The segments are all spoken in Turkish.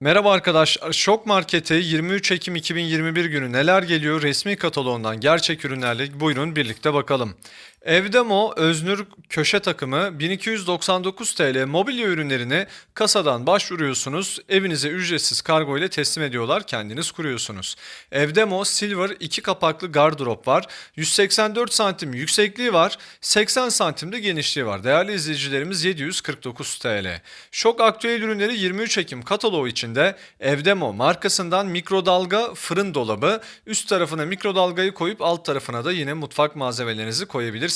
Merhaba arkadaşlar. Şok Market'e 23 Ekim 2021 günü neler geliyor resmi kataloğundan gerçek ürünlerle buyurun birlikte bakalım. Evdemo Öznür köşe takımı 1299 TL mobilya ürünlerini kasadan başvuruyorsunuz. Evinize ücretsiz kargo ile teslim ediyorlar. Kendiniz kuruyorsunuz. Evdemo Silver 2 kapaklı gardırop var. 184 santim yüksekliği var. 80 santim de genişliği var. Değerli izleyicilerimiz 749 TL. Şok aktüel ürünleri 23 Ekim kataloğu içinde Evdemo markasından mikrodalga fırın dolabı. Üst tarafına mikrodalgayı koyup alt tarafına da yine mutfak malzemelerinizi koyabilirsiniz.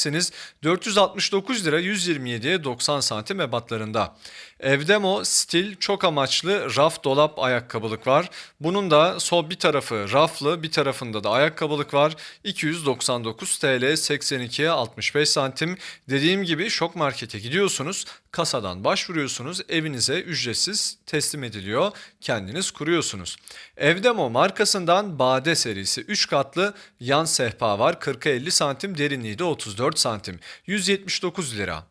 469 lira 127'ye 90 santim ebatlarında. Evdemo stil çok amaçlı raf dolap ayakkabılık var. Bunun da sol bir tarafı raflı bir tarafında da ayakkabılık var. 299 TL 82'ye 65 santim. Dediğim gibi şok markete gidiyorsunuz. Kasadan başvuruyorsunuz. Evinize ücretsiz teslim ediliyor. Kendiniz kuruyorsunuz. Evdemo markasından Bade serisi 3 katlı yan sehpa var. 40'a 50 santim derinliği de 34 santim. 179 lira.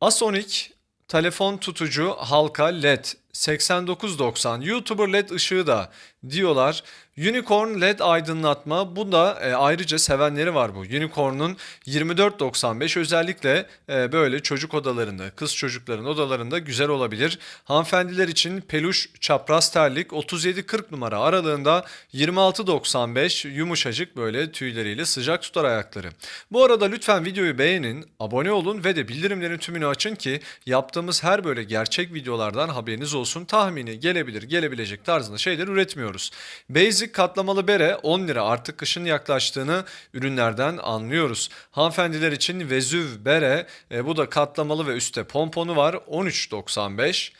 Asonic telefon tutucu halka led 8990 YouTuber led ışığı da diyorlar. Unicorn led aydınlatma bu da e, ayrıca sevenleri var bu. Unicorn'un 2495 özellikle e, böyle çocuk odalarında, kız çocukların odalarında güzel olabilir. Hanımefendiler için peluş çapraz terlik 37-40 numara aralığında 2695 yumuşacık böyle tüyleriyle sıcak tutar ayakları. Bu arada lütfen videoyu beğenin, abone olun ve de bildirimlerin tümünü açın ki yaptığımız her böyle gerçek videolardan haberiniz olsun. Tahmini gelebilir, gelebilecek tarzında şeyler üretmiyoruz. Basic katlamalı bere 10 lira artık kışın yaklaştığını ürünlerden anlıyoruz. Hanımefendiler için Vezüv bere e, bu da katlamalı ve üstte pomponu var 13.95.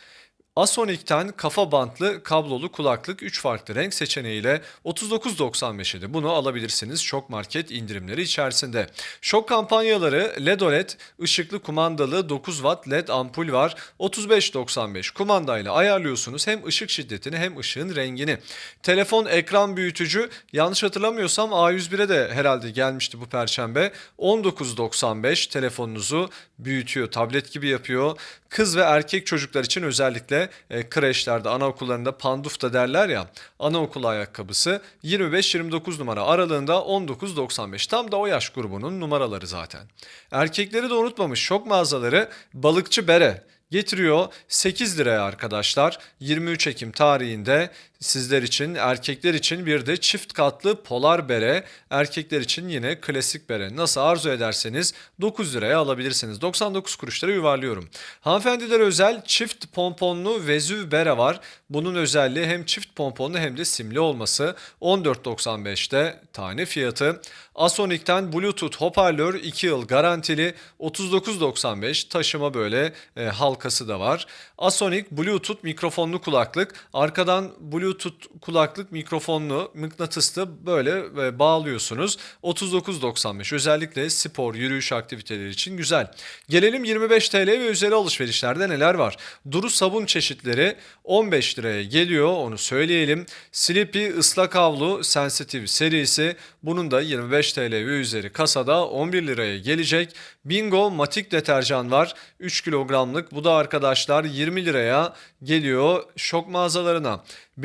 Asonic'ten kafa bantlı kablolu kulaklık 3 farklı renk seçeneğiyle 39.95 idi. Bunu alabilirsiniz şok market indirimleri içerisinde. Şok kampanyaları LED OLED ışıklı kumandalı 9 watt LED ampul var. 35.95 kumandayla ayarlıyorsunuz hem ışık şiddetini hem ışığın rengini. Telefon ekran büyütücü yanlış hatırlamıyorsam A101'e de herhalde gelmişti bu perşembe. 19.95 telefonunuzu büyütüyor, tablet gibi yapıyor. Kız ve erkek çocuklar için özellikle e, kreşlerde, anaokullarında pandufta derler ya. Anaokul ayakkabısı 25-29 numara aralığında 19.95. Tam da o yaş grubunun numaraları zaten. Erkekleri de unutmamış şok mağazaları balıkçı bere getiriyor 8 liraya arkadaşlar 23 Ekim tarihinde sizler için erkekler için bir de çift katlı polar bere erkekler için yine klasik bere nasıl arzu ederseniz 9 liraya alabilirsiniz 99 kuruşlara yuvarlıyorum. Hanımefendilere özel çift pomponlu vezüv bere var bunun özelliği hem çift pomponlu hem de simli olması 14.95'te tane fiyatı. Asonic'ten Bluetooth hoparlör 2 yıl garantili 39.95 taşıma böyle e, halkası da var. Asonic Bluetooth mikrofonlu kulaklık arkadan Bluetooth kulaklık mikrofonlu mıknatıslı böyle e, bağlıyorsunuz 39.95 özellikle spor yürüyüş aktiviteleri için güzel. Gelelim 25 TL ve üzeri alışverişlerde neler var? Duru sabun çeşitleri 15 liraya geliyor onu söyleyelim. Sleepy ıslak havlu sensitive serisi bunun da 25 TL ve üzeri kasada 11 liraya gelecek. Bingo matik deterjan var 3 kilogramlık bu da arkadaşlar 20 liraya geliyor şok mağazalarına.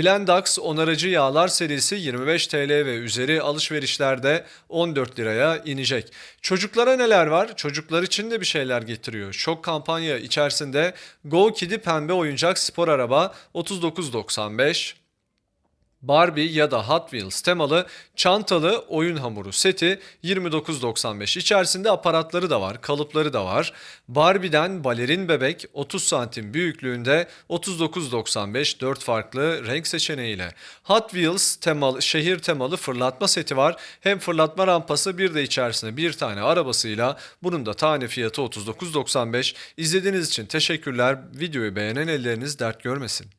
Blendax onarıcı yağlar serisi 25 TL ve üzeri alışverişlerde 14 liraya inecek. Çocuklara neler var? Çocuklar için de bir şeyler getiriyor. Şok kampanya içerisinde Go Kidi pembe oyuncak spor araba 39.95 Barbie ya da Hot Wheels temalı çantalı oyun hamuru seti 29.95. İçerisinde aparatları da var, kalıpları da var. Barbie'den balerin bebek 30 santim büyüklüğünde 39.95 4 farklı renk seçeneğiyle. Hot Wheels temalı, şehir temalı fırlatma seti var. Hem fırlatma rampası bir de içerisinde bir tane arabasıyla bunun da tane fiyatı 39.95. İzlediğiniz için teşekkürler. Videoyu beğenen elleriniz dert görmesin.